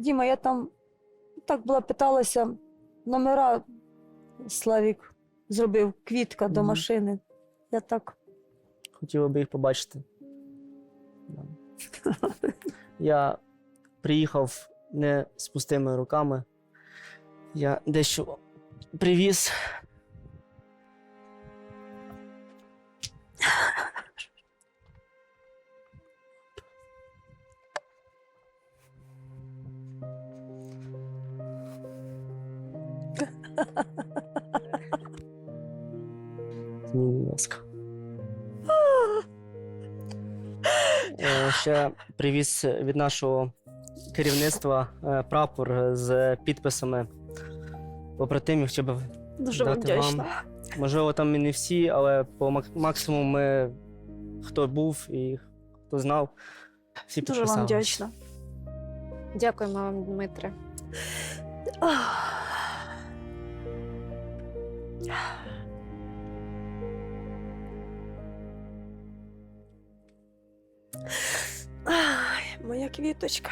Діма, я там так була питалася, номера Славік зробив, квітка до Мгм. машини. Я так. Хотіла би їх побачити. Да. Я приїхав не з пустими руками. Я дещо привіз. Будь ласка. Е, Ще привіз від нашого керівництва е, прапор з підписами побратимів, щоб Дуже вам Дати вам. вдячна. Можливо, там і не всі, але по максимуму ми хто був і хто знав, всі Дуже вам вдячна. Дякуємо вам, Дмитре. Ай, моя квіточка.